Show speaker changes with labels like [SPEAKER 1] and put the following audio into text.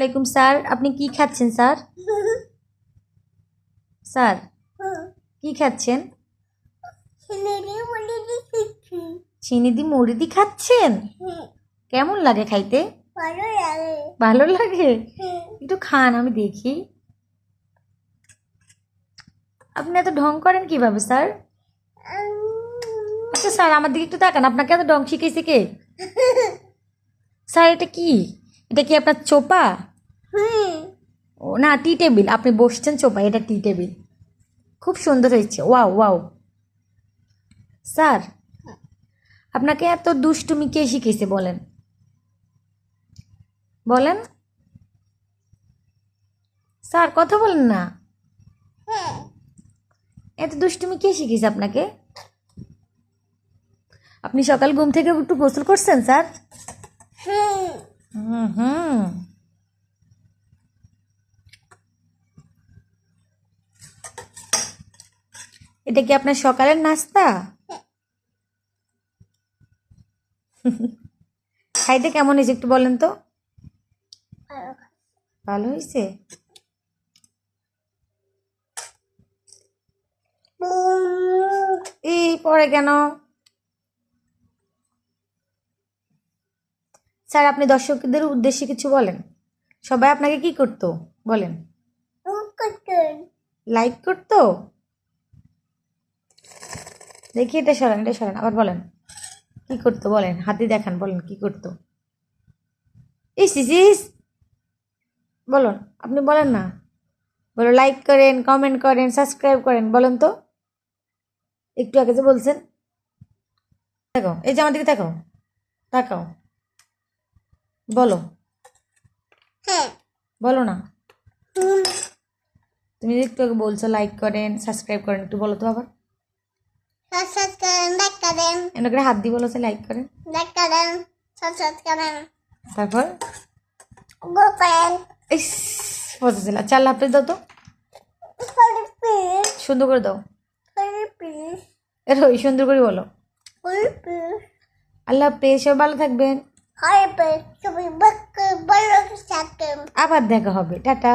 [SPEAKER 1] ওয়ালাইকুম স্যার, আপনি কি খাচ্ছেন স্যার? স্যার, কি খাচ্ছেন? চিনি দি মুড়ি দি খাচ্ছেন? কেমন লাগে খাইতে?
[SPEAKER 2] ভালো লাগে?
[SPEAKER 1] ভালো লাগে একটু খান, আমি দেখি। আপনি এত ঢং করেন কীভাবে, স্যার? আচ্ছা স্যার, আমার দিকে একটু তাকান। আপনাকে এত ঢং শিখেছে কে? স্যার, এটা কি? এটা কি আপনার চোপা? ও না টি টেবিল আপনি বসছেন চোপা এটা টি টেবিল খুব সুন্দর হয়েছে। Wow wow. স্যার আপনাকে এত দুষ্টুমি কে শিখেছে বলেন? বলেন। স্যার কথা বলেন না। এত দুষ্টুমি কে শিখেছে আপনাকে? আপনি সকাল ঘুম থেকে একটু গোসল করছেন স্যার? হুম হুম। এটা কি আপনার সকালের নাস্তা? খাইতে কেমন হয়েছে একটু বলেন তো। ভালো হয়েছে? এই পরে কেন? স্যার আপনি দর্শকদের উদ্দেশ্যে কিছু বলেন। সবাই আপনাকে কি করতো? বলেন। লাইক করতো? দেখি এটা সরেন এটা সরেন আবার বলেন। কি করতো বলেন হাতে দেখান বলেন কি করতো। ইস ইস ইস। বলুন আপনি বলেন না। বলো লাইক করেন কমেন্ট করেন সাবস্ক্রাইব করেন বলেন তো। একটু আগে যে বলছেন। দেখো এই যে আমার দিকে তাকাও। তাকাও। বলো। বলো না। তুমি একটু আগে বলছো লাইক করেন সাবস্ক্রাইব করেন একটু বলো তো আবার।
[SPEAKER 2] সাবস্ক্রাইব করেন লাইক করেন।
[SPEAKER 1] এনে করে হাত দিয়ে বলো লাইক করেন।
[SPEAKER 2] লাইক করেন সাবস্ক্রাইব করেন।
[SPEAKER 1] তারপর?
[SPEAKER 2] গো করেন
[SPEAKER 1] ইস মজা ছিল আচ্ছা আল্লাহ হাফেজ দাও তো। সুন্দর করে দাও। এর ওই সুন্দর করে বলো। আল্লাহ হাফেজ সব ভালো থাকবেন। আবার দেখা হবে।
[SPEAKER 2] টাটা।